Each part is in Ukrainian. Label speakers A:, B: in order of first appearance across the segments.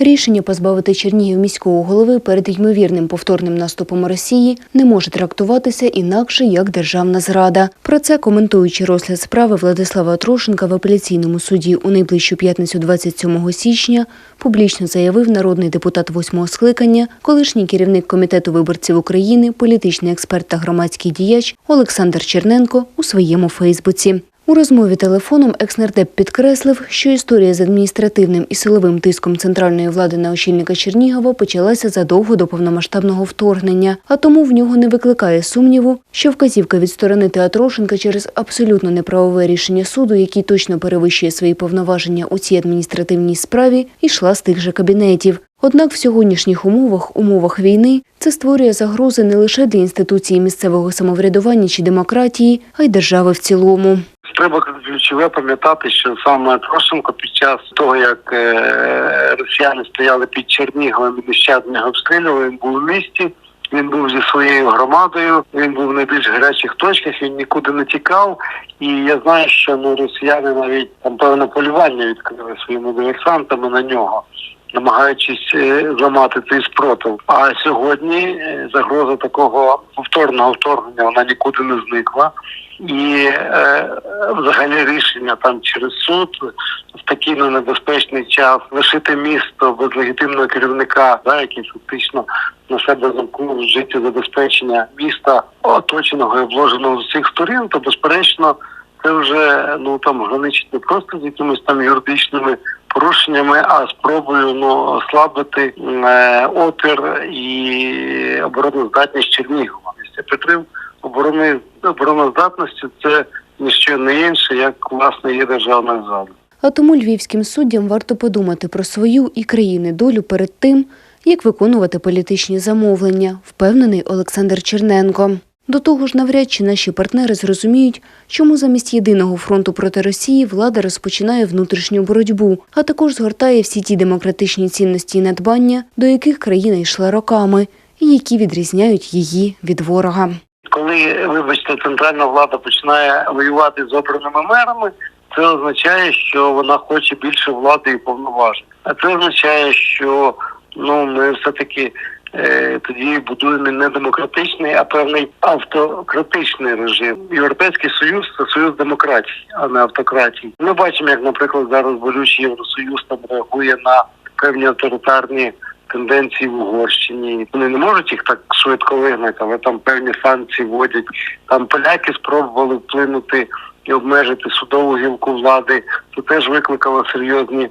A: Рішення позбавити Чернігів міського голови перед ймовірним повторним наступом Росії не може трактуватися інакше як державна зрада. Про це коментуючи розгляд справи Владислава Трошенка в апеляційному суді у найближчу п'ятницю 27 січня публічно заявив народний депутат восьмого скликання, колишній керівник комітету виборців України, політичний експерт та громадський діяч Олександр Черненко у своєму Фейсбуці. У розмові телефоном екснардеп підкреслив, що історія з адміністративним і силовим тиском центральної влади на очільника Чернігова почалася задовго до повномасштабного вторгнення, а тому в нього не викликає сумніву, що вказівка відсторонити Атрошенка через абсолютно неправове рішення суду, який точно перевищує свої повноваження у цій адміністративній справі, йшла з тих же кабінетів. Однак в сьогоднішніх умовах, умовах війни, це створює загрози не лише для інституції місцевого самоврядування чи демократії, а й держави в цілому.
B: Треба ключове пам'ятати, що саме Трошенко під час того, як е, росіяни стояли під Черніговим і нещадно обстрілювали, він був у місті. Він був зі своєю громадою. Він був в найбільш гарячих точках. Він нікуди не тікав. І я знаю, що ну росіяни навіть там певне полювання відкрили своїми диверсантами на нього, намагаючись е, зламати цей спротив. А сьогодні е, загроза такого повторного вторгнення вона нікуди не зникла. І е, взагалі рішення там через суд в такий небезпечний час лишити місто без легітимного керівника, да, який фактично на себе замкнув життєзабезпечення міста, оточеного і обложеного з усіх сторін, то безперечно це вже ну там граничить не просто з якимись там юридичними порушеннями, а спробою ну ослабити е, опір і обороноздатність Чернігова. Підтримки оборони обороноздатності це ніщо не інше, як власне є державна зрада.
A: А тому львівським суддям варто подумати про свою і країни долю перед тим, як виконувати політичні замовлення, впевнений Олександр Черненко. До того ж, навряд чи наші партнери зрозуміють, чому замість єдиного фронту проти Росії влада розпочинає внутрішню боротьбу, а також згортає всі ті демократичні цінності і надбання, до яких країна йшла роками, і які відрізняють її від ворога.
B: Коли, вибачте, центральна влада починає воювати з обраними мерами, це означає, що вона хоче більше влади і повноважень. А це означає, що ну ми все таки тоді будуємо не демократичний, а певний автократичний режим. Європейський союз це союз демократії, а не автократії. Ми бачимо, як, наприклад, зараз болючий євросоюз там реагує на певні авторитарні тенденції в Угорщині. Вони не можуть їх так швидко вигнати, але там певні санкції вводять. Там поляки спробували вплинути і обмежити судову гілку влади. Це теж викликало серйозні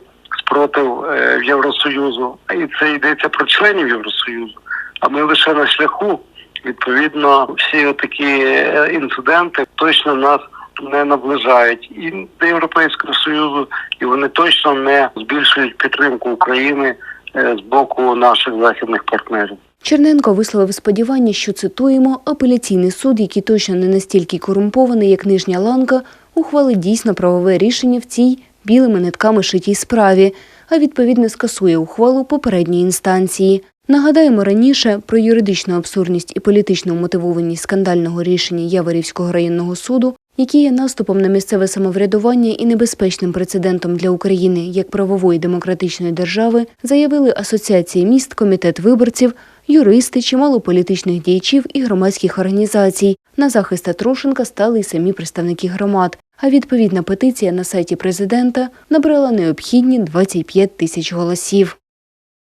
B: спротив е, Євросоюзу. І це йдеться про членів Євросоюзу. А ми лише на шляху. Відповідно, всі такі інциденти точно нас не наближають і до Європейського союзу, і вони точно не збільшують підтримку України е, з боку наших західних партнерів.
A: Черненко висловив сподівання, що цитуємо апеляційний суд, який точно не настільки корумпований, як нижня ланка, ухвалить дійсно правове рішення в цій білими нитками шитій справі, а відповідно скасує ухвалу попередньої інстанції. Нагадаємо раніше про юридичну абсурдність і політичну мотивованість скандального рішення Яворівського районного суду, які є наступом на місцеве самоврядування і небезпечним прецедентом для України як правової демократичної держави, заявили Асоціація міст, комітет виборців, юристи, чимало політичних діячів і громадських організацій. На захист Атрошенка стали й самі представники громад. А відповідна петиція на сайті президента набрала необхідні 25 тисяч голосів.